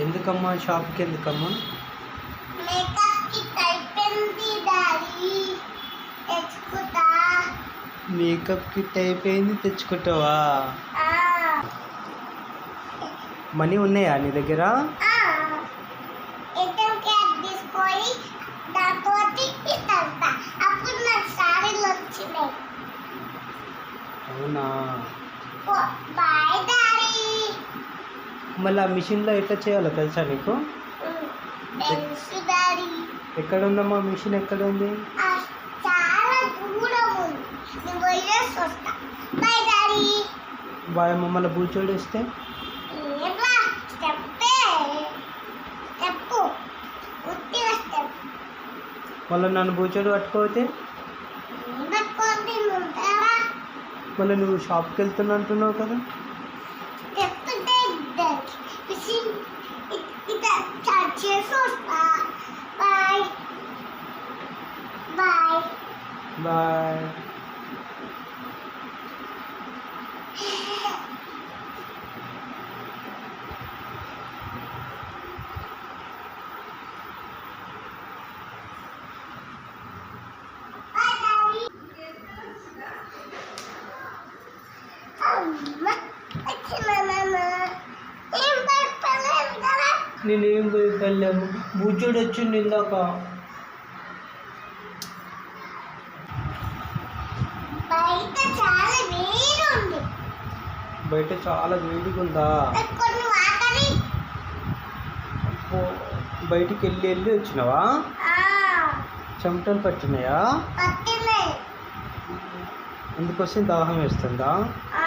ఎందుకమ్మా షాప్కి ఎందుకమ్మా? మేకప్ కిట్ అయిపోయింది తెచ్చుకుంటావా? ఆ, మనీ ఉన్నాయా నీ దగ్గర? ఆ. మళ్ళీ ఆ మిషన్లో ఎట్లా చేయాలో తెలుసా నీకు? ఎక్కడ ఉందమ్మా మిషన్ ఎక్కడ ఉంది. బాయ్ మమ్మల్ని స్టెప్ మళ్ళీ నన్ను బూచోడు పట్టుకోతే మళ్ళీ నువ్వు షాప్కి వెళ్తున్నా అంటున్నావు కదా? బాయ్ నేనేం పోయి వెళ్ళాము వచ్చింది ఇందాక బయట చాలా వేడి ఉంది బయట చాలా వేడిగా ఉందా బయటికి వెళ్ళి వెళ్ళి వచ్చినావా? చెమటలు పట్టినాయా? పట్టినాయి. అందుకోసం దాహం వేస్తుందా ఆ.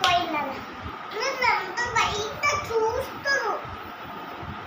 పోయినాను నన్నంతా బయట చూస్తురు